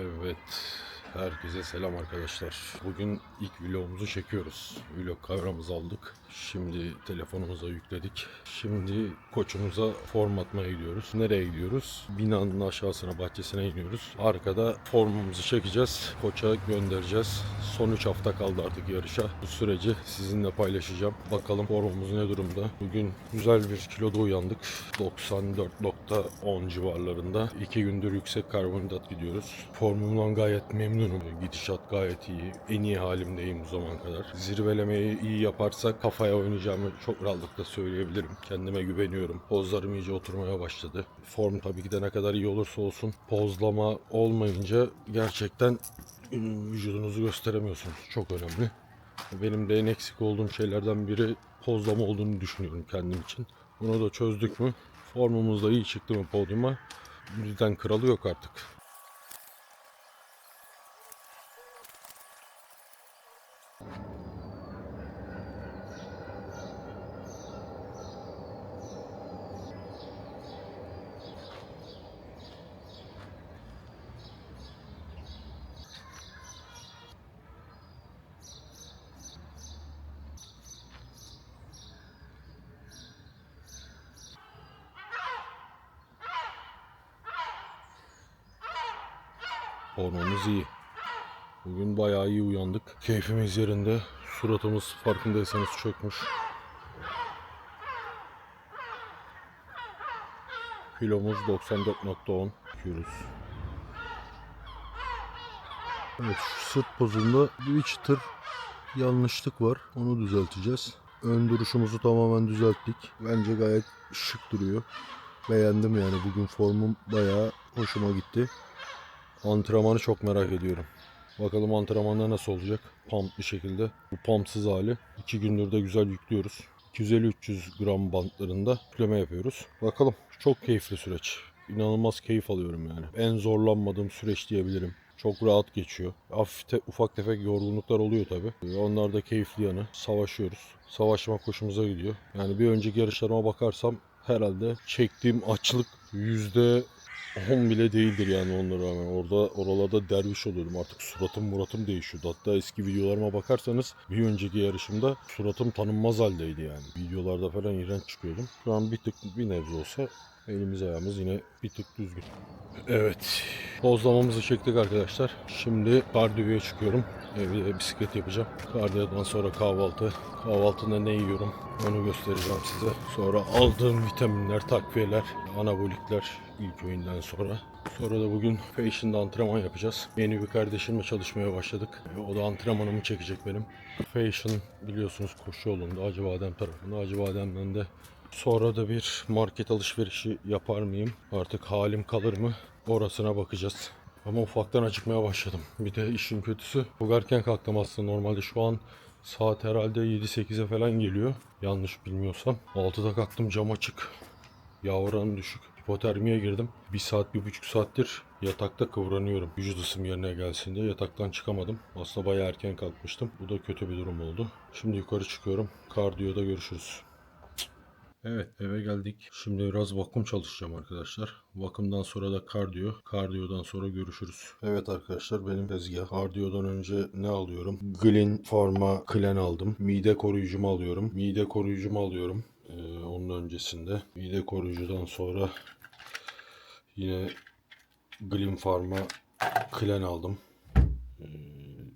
Evet. Herkese selam arkadaşlar. Bugün ilk vlogumuzu çekiyoruz. Vlog kameramızı aldık. Şimdi telefonumuza yükledik. Şimdi koçumuza form atmaya gidiyoruz. Nereye gidiyoruz? Binanın aşağısına, bahçesine iniyoruz. Arkada formumuzu çekeceğiz. Koça göndereceğiz. Son 3 hafta kaldı artık yarışa. Bu süreci sizinle paylaşacağım. Bakalım formumuz ne durumda. Bugün güzel bir kiloda uyandık. 94.10 civarlarında. 2 gündür yüksek karbonhidrat gidiyoruz. Formumdan gayet memnunum. Gidişat gayet iyi. En iyi halimdeyim bu zamana kadar. Zirvelemeyi iyi yaparsak kafaya oynayacağımı çok rahatlıkla söyleyebilirim. Kendime güveniyorum. Pozlarım iyice oturmaya başladı. Form tabii ki de ne kadar iyi olursa olsun pozlama olmayınca gerçekten ım, vücudunuzu gösteremiyorsunuz. Çok önemli. Benim de en eksik olduğum şeylerden biri pozlama olduğunu düşünüyorum kendim için. Bunu da çözdük mü? Formumuz da iyi çıktı mı podyuma? Bizden kralı yok artık. Formumuz iyi. Bugün bayağı iyi uyandık. Keyfimiz yerinde. Suratımız farkındaysanız çökmüş. Kilomuz 94.10 kilos. Evet şu sırt pozunda bir çıtır yanlışlık var. Onu düzelteceğiz. Ön duruşumuzu tamamen düzelttik. Bence gayet şık duruyor. Beğendim yani bugün formum bayağı hoşuma gitti. Antrenmanı çok merak ediyorum. Bakalım antrenmanda nasıl olacak? Pump bir şekilde. Bu pumpsız hali. 2 gündür de güzel yüklüyoruz. 250-300 gram bantlarında yükleme yapıyoruz. Bakalım. Çok keyifli süreç. İnanılmaz keyif alıyorum yani. En zorlanmadığım süreç diyebilirim. Çok rahat geçiyor. Hafif te- ufak tefek yorgunluklar oluyor tabi. Onlar da keyifli yanı. Savaşıyoruz. Savaşmak hoşumuza gidiyor. Yani bir önceki yarışlarıma bakarsam herhalde çektiğim açlık yüzde 10 bile değildir yani onlara rağmen. Orada oralarda derviş oluyorum. Artık suratım muratım değişiyordu. Hatta eski videolarıma bakarsanız bir önceki yarışımda suratım tanınmaz haldeydi yani. Videolarda falan iğrenç çıkıyordum. Şu an bir tık bir nebze olsa elimiz ayağımız yine bir tık düzgün. Evet. Pozlamamızı çektik arkadaşlar. Şimdi kardiyoya çıkıyorum. Evde bisiklet yapacağım. Kardiyodan sonra kahvaltı. Kahvaltında ne yiyorum onu göstereceğim size. Sonra aldığım vitaminler, takviyeler, anabolikler ilk öğünden sonra. Sonra da bugün Fashion'da antrenman yapacağız. Yeni bir kardeşimle çalışmaya başladık. O da antrenmanımı çekecek benim. Fashion biliyorsunuz koşu yolunda Acıbadem tarafında. Acıbadem'den de Sonra da bir market alışverişi yapar mıyım? Artık halim kalır mı? Orasına bakacağız. Ama ufaktan acıkmaya başladım. Bir de işin kötüsü çok erken kalktım aslında. Normalde şu an saat herhalde 7-8'e falan geliyor. Yanlış bilmiyorsam. 6'da kalktım cam açık. Yağ düşük. Hipotermiye girdim. Bir saat, bir buçuk saattir yatakta kıvranıyorum. Vücut ısım yerine gelsin diye yataktan çıkamadım. Aslında bayağı erken kalkmıştım. Bu da kötü bir durum oldu. Şimdi yukarı çıkıyorum. Kardiyoda görüşürüz. Evet eve geldik. Şimdi biraz vakum çalışacağım arkadaşlar. Vakumdan sonra da kardiyo. Kardiyodan sonra görüşürüz. Evet arkadaşlar benim tezgah. Kardiyodan önce ne alıyorum? Glin Pharma Clen aldım. Mide koruyucumu alıyorum. Mide koruyucumu alıyorum. Ee, onun öncesinde. Mide koruyucudan sonra yine Glin Pharma Clen aldım. Ee,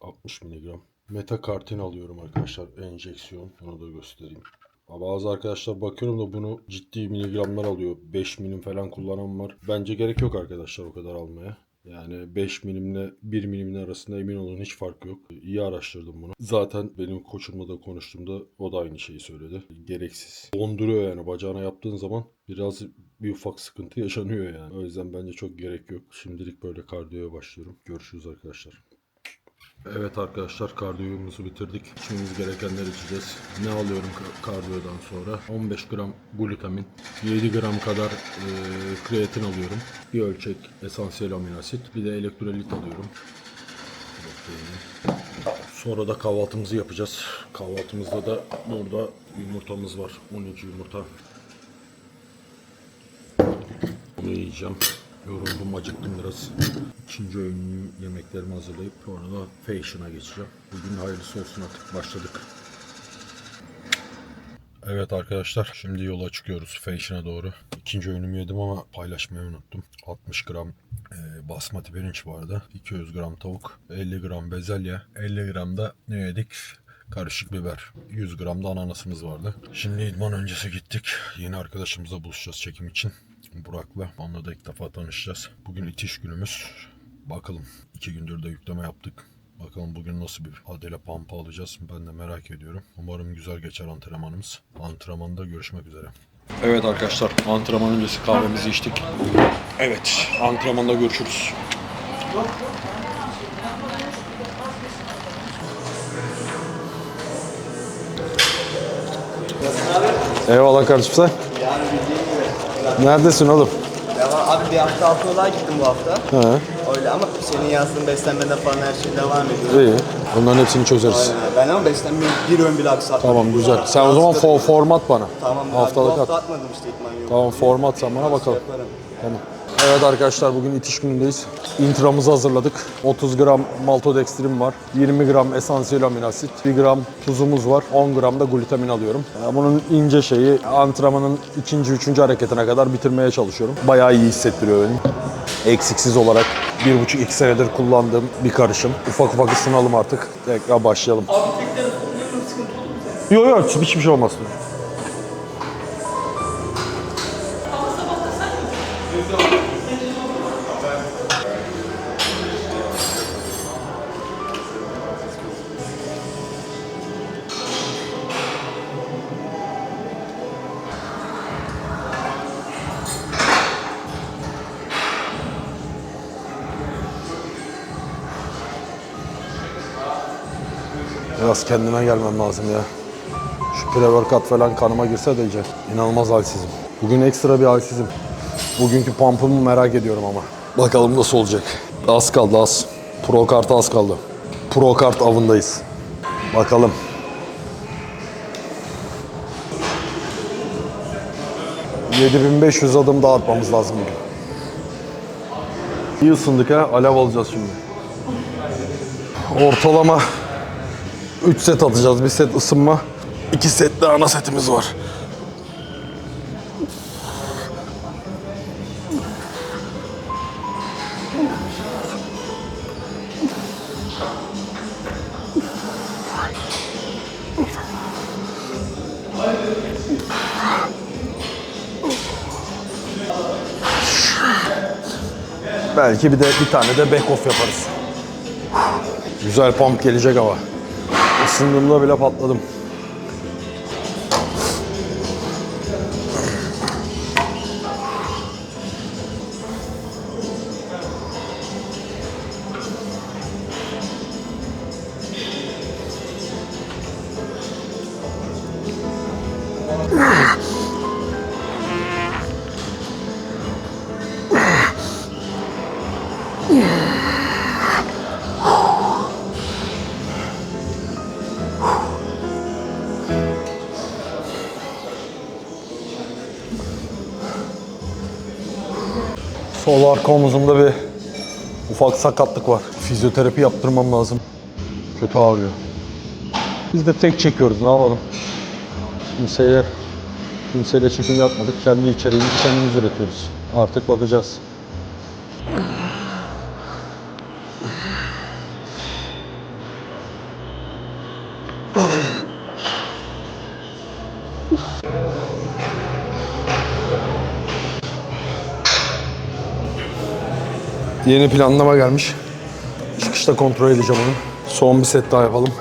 60 miligram. Metakartin alıyorum arkadaşlar. Enjeksiyon. Onu da göstereyim. Bazı arkadaşlar bakıyorum da bunu ciddi miligramlar alıyor. 5 milim falan kullanan var. Bence gerek yok arkadaşlar o kadar almaya. Yani 5 milimle 1 milimin arasında emin olun hiç fark yok. İyi araştırdım bunu. Zaten benim koçumla da konuştuğumda o da aynı şeyi söyledi. Gereksiz. Donduruyor yani bacağına yaptığın zaman biraz bir ufak sıkıntı yaşanıyor yani. O yüzden bence çok gerek yok. Şimdilik böyle kardiyoya başlıyorum. Görüşürüz arkadaşlar. Evet arkadaşlar kardiyomuzu bitirdik. İçmemiz gerekenleri içeceğiz. Ne alıyorum ka- kardiyodan sonra? 15 gram glutamin, 7 gram kadar e, kreatin alıyorum. Bir ölçek esansiyel amino asit, bir de elektrolit alıyorum. Sonra da kahvaltımızı yapacağız. Kahvaltımızda da burada yumurtamız var. 12 yumurta. Bunu yiyeceğim. Yoruldum, acıktım biraz. İkinci öğün yemeklerimi hazırlayıp sonra da fashion'a geçeceğim. Bugün hayırlısı olsun artık başladık. Evet arkadaşlar şimdi yola çıkıyoruz Fashion'a doğru. İkinci öğünümü yedim ama paylaşmayı unuttum. 60 gram e, basmati pirinç vardı. 200 gram tavuk, 50 gram bezelye, 50 gram da ne yedik? Karışık biber. 100 gram da ananasımız vardı. Şimdi idman öncesi gittik. Yeni arkadaşımızla buluşacağız çekim için. Burak'la. Onunla da ilk defa tanışacağız. Bugün itiş günümüz. Bakalım. iki gündür de yükleme yaptık. Bakalım bugün nasıl bir adele pampa alacağız. Ben de merak ediyorum. Umarım güzel geçer antrenmanımız. Antrenmanda görüşmek üzere. Evet arkadaşlar antrenman öncesi kahvemizi içtik. Evet antrenmanda görüşürüz. Eyvallah kardeşim sen. Neredesin oğlum? Devam. Abi bir hafta altına gittim bu hafta. He. Öyle ama senin yazdığın beslenmeden falan her şey devam ediyor. İyi. Bunların hepsini çözeriz. Aynen. Ben ama beslenmeyi bir ön bile aksatmadım. Tamam güzel. Sen o zaman fo- format bana. Tamam. Haftalık at. atmadım işte idman yok. Tamam format sen bana bakalım. Yaparım. Tamam. Evet arkadaşlar bugün itiş günündeyiz. Intramızı hazırladık. 30 gram maltodextrin var. 20 gram esansiyel aminoasit. 1 gram tuzumuz var. 10 gram da glutamin alıyorum. Ya Bunun ince şeyi antrenmanın ikinci, üçüncü hareketine kadar bitirmeye çalışıyorum. Bayağı iyi hissettiriyor beni. Eksiksiz olarak bir buçuk iki senedir kullandığım bir karışım. Ufak ufak ısınalım artık. Tekrar başlayalım. Yok yok hiçbir şey olmaz. Biraz kendime gelmem lazım ya. Şu pre-workout falan kanıma girse de iyice. İnanılmaz halsizim. Bugün ekstra bir halsizim. Bugünkü pumpumu merak ediyorum ama. Bakalım nasıl olacak. Az kaldı az. Pro kart az kaldı. Pro kart avındayız. Bakalım. ...7500 adım daha atmamız lazım bugün. İyi ısındık ha. Alev alacağız şimdi. Ortalama 3 set atacağız. Bir set ısınma. 2 set de ana setimiz var. Belki bir de bir tane de back off yaparız. Güzel pump gelecek ama. Isındığımda bile patladım. Sol arka omuzumda bir ufak sakatlık var. Fizyoterapi yaptırmam lazım. Kötü ağrıyor. Biz de tek çekiyoruz ne yapalım. Kimseyle, kimseyle çekim yapmadık. Kendi içeriğimizi kendimiz üretiyoruz. Artık bakacağız. Yeni planlama gelmiş. Çıkışta kontrol edeceğim onu. Son bir set daha yapalım.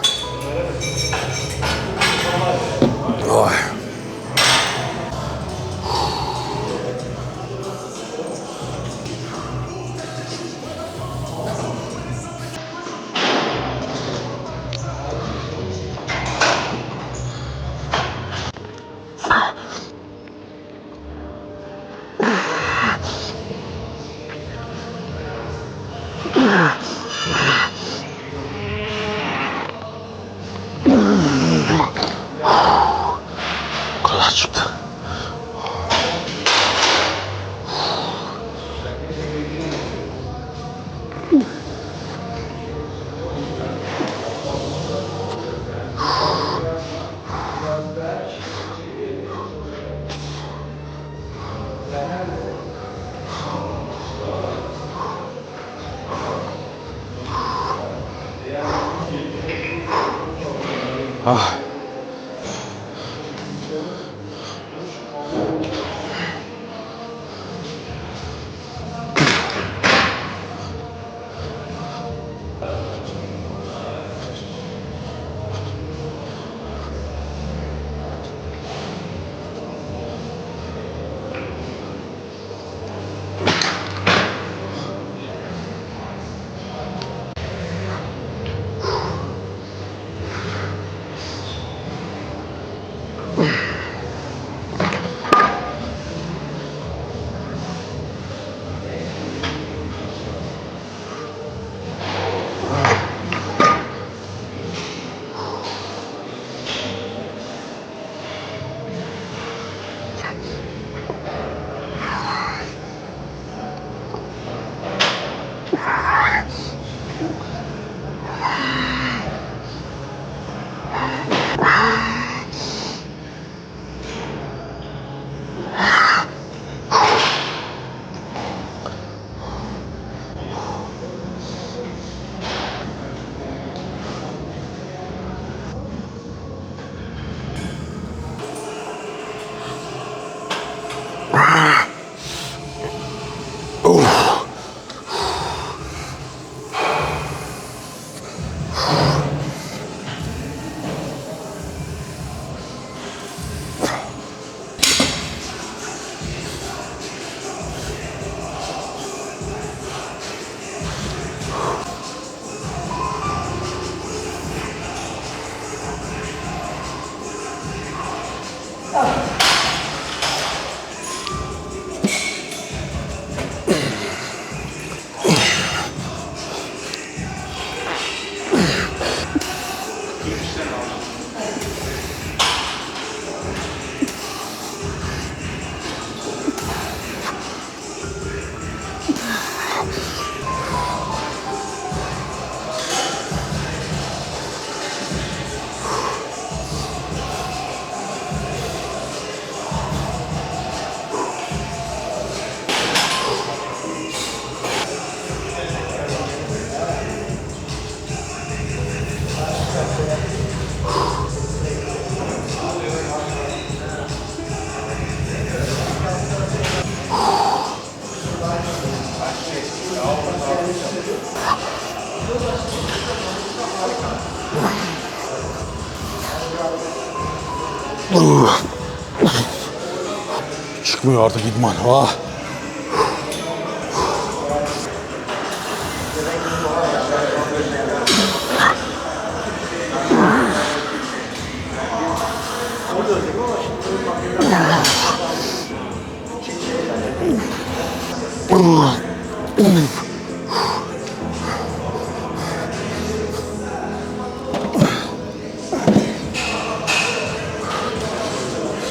Çıkmıyor artık idman. Ah.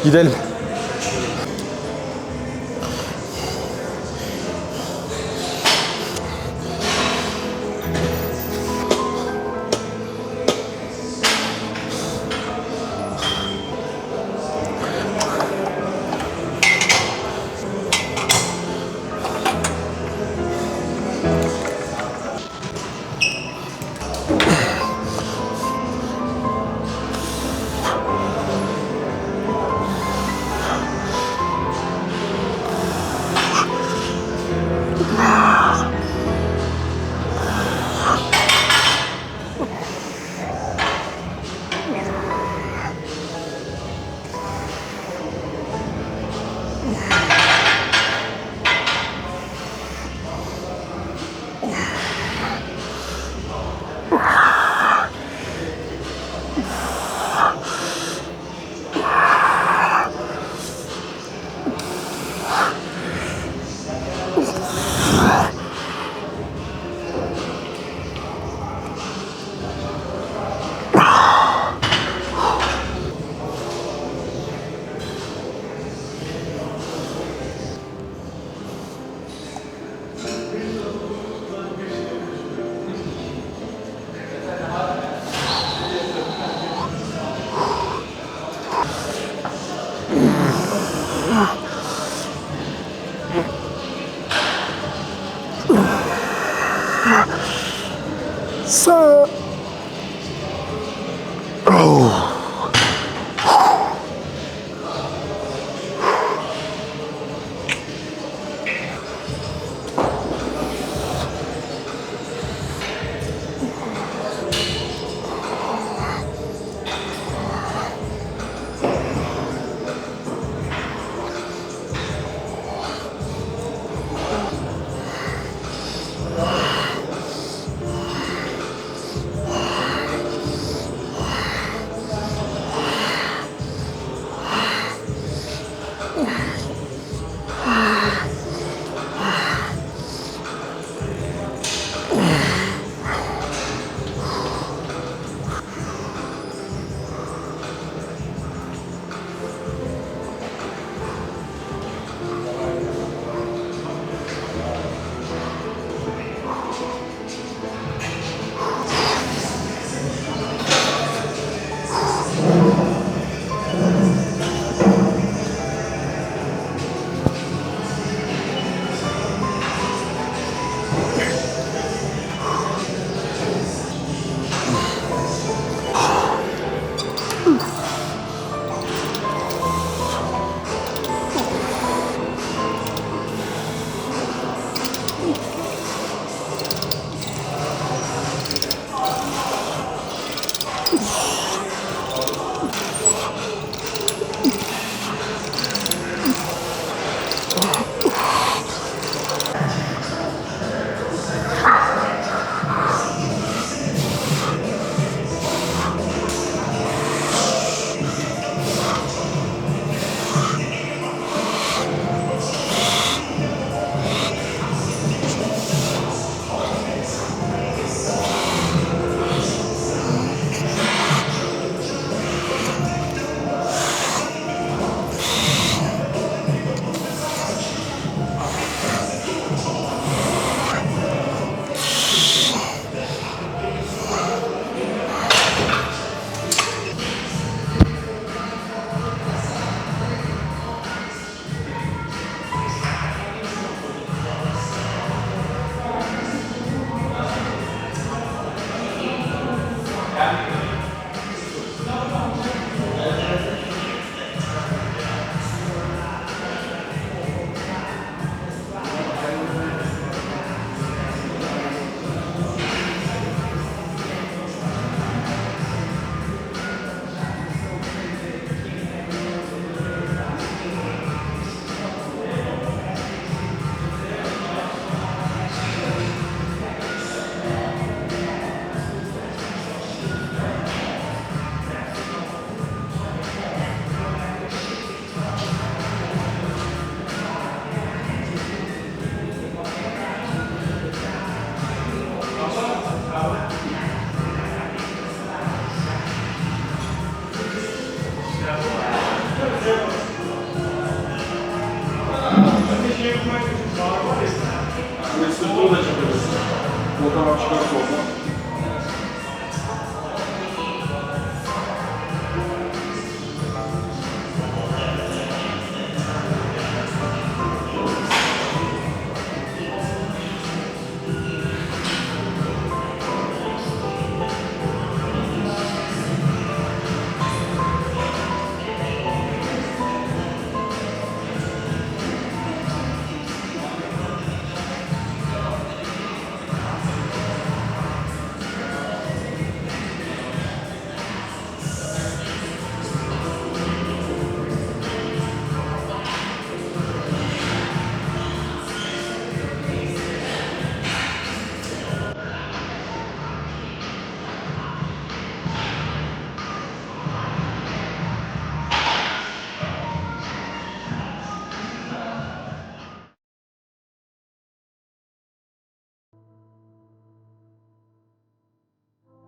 Gidelim.